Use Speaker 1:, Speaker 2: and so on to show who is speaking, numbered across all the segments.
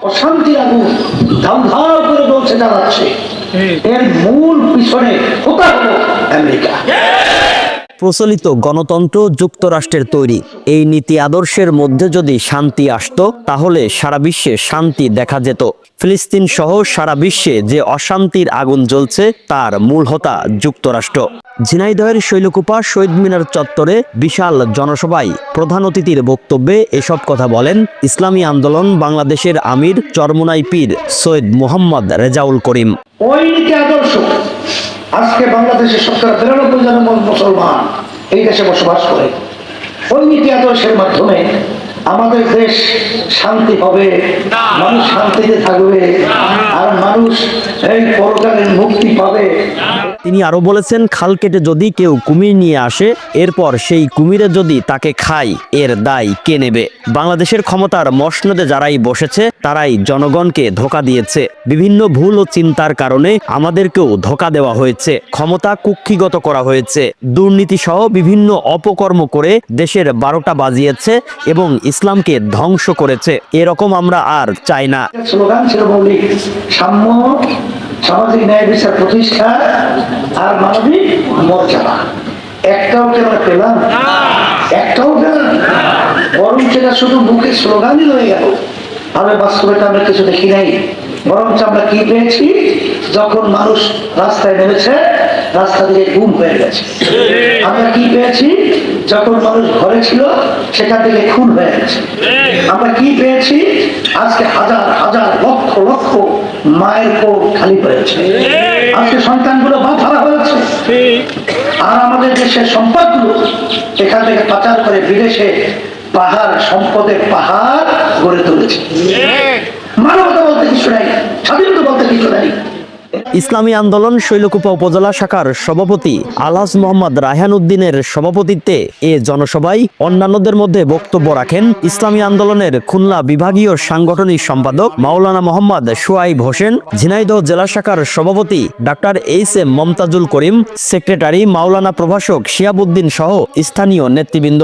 Speaker 1: অশান্তি আগুন ধামধাম করে বলছে দাঁড়াচ্ছে এর মূল পিছনে কোথা হলো আমেরিকা?
Speaker 2: প্রচলিত গণতন্ত্র যুক্তরাষ্ট্রের তৈরি। এই নীতি আদর্শের মধ্যে যদি শান্তি আসতো, তাহলে সারা বিশ্বে শান্তি দেখা যেত। ফিলিস্তিন সহ সারা বিশ্বে যে অশান্তির আগুন জ্বলছে, তার মূল হতা যুক্তরাষ্ট্র। ঝিনাইদহের শৈলকুপা শহীদ মিনার চত্বরে বিশাল জনসভায় প্রধান অতিথির বক্তব্যে এসব কথা বলেন ইসলামী আন্দোলন বাংলাদেশের আমির চরমুনাই পীর সৈয়দ মোহাম্মদ রেজাউল করিম।
Speaker 1: ওই নীতি আদর্শ আজকে বাংলাদেশের শতকরা বিরানব্বই জন মুসলমান এই দেশে বসবাস করে। ওই নীতি আদর্শের মাধ্যমে আমাদের দেশ শান্তি হবে, মানুষ শান্তিতে থাকবে, আর মানুষ এই পরকালের মুক্তি পাবে।
Speaker 2: তিনি আরও বলেছেন, খাল কেটে যদি কেউ কুমির নিয়ে আসে, এরপর সেই কুমিরে যদি তাকে খায়, এর দায় কে নেবে? বাংলাদেশের ক্ষমতার মসনদে যারাই বসেছে, তারাই জনগণকে ধোকা দিয়েছে। বিভিন্ন ভুল ও চিন্তার কারণে আমাদেরকেও ধোকা দেওয়া হয়েছে। ক্ষমতা কুক্ষিগত করা হয়েছে। দুর্নীতি সহ বিভিন্ন অপকর্ম করে দেশের বারোটা বাজিয়েছে এবং ইসলামকে ধ্বংস করেছে। এরকম আমরা আর চাই না।
Speaker 1: স্লোগান ছিল সাম্য সামাজিক ন্যায় বিচার প্রতিষ্ঠা আর মানবিক মর্যাদা। একটাও কি আমরা পেলাম? একটাও পেলাম? বরং সেটা শুধু মুখে স্লোগানই রয়ে গেল আমরা বাস্তবতা আমরা কিছু দেখি নাই। বরঞ্চ আমরা কি পেয়েছি? যখন মানুষ রাস্তায় নেমেছে, রাস্তা দিয়ে গুম হয়ে গেছে। আমরা কি পেয়েছি? যখন মানুষ ঘরে ছিল, সেখান থেকে খুন হয়ে গেছে। আমরা কি পেয়েছি? আজকে হাজার হাজার লক্ষ লক্ষ মায়ের কোল খালি হয়েছে। আজকে সন্তানগুলো বাঁধারা হয়েছে। আর আমাদের দেশের সম্পদগুলো এখান থেকে পাচার করে বিদেশে পাহাড় সম্পদের পাহাড় গড়ে তুলেছে। মানবতা বলতে কিছু নাই স্বাধীনতা বলতে কিছু নাই।
Speaker 2: ইসলামী আন্দোলন শৈলকুপা উপজেলা শাখার সভাপতি আলহাজ মোহাম্মদ রায়হান উদ্দিনের সভাপতিত্বে এ জনসভায় অন্যান্যদের মধ্যে বক্তব্য রাখেন ইসলামী আন্দোলনের খুলনা বিভাগীয় সাংগঠনিক সম্পাদক মাওলানা মোহাম্মদ সুয়াইব হোসেন, ঝিনাইদহ জেলা শাখার সভাপতি doctor H M Momtajul Karim, secretary মাওলানা প্রভাষক শিয়াবুদ্দিন সহ স্থানীয় নেতৃবৃন্দ।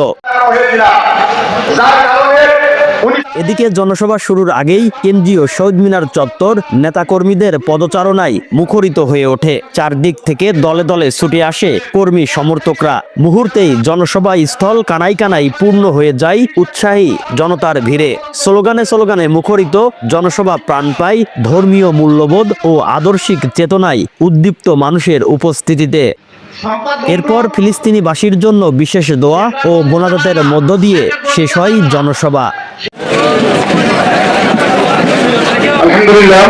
Speaker 2: এদিকে জনসভা শুরুর আগেই কেন্দ্রীয় শহীদ মিনার চত্বর নেতাকর্মীদের পদচারণায় মুখরিত হয়ে ওঠে। চারদিক থেকে দলে দলে ছুটে আসে কর্মী সমর্থকরা। মুহূর্তেই জনসভা স্থল কানাই কানাই পূর্ণ হয়ে যায় উৎসাহী জনতার ভিড়ে। স্লোগানে স্লোগানে মুখরিত জনসভা প্রাণ পায় ধর্মীয় মূল্যবোধ ও আদর্শিক চেতনায় উদ্দীপ্ত মানুষের উপস্থিতিতে। এরপর ফিলিস্তিনিবাসীর জন্য বিশেষ দোয়া ও মোনাজাতের মধ্য দিয়ে শেষ হয় জনসভা।
Speaker 3: আলহামদুলিল্লাহ।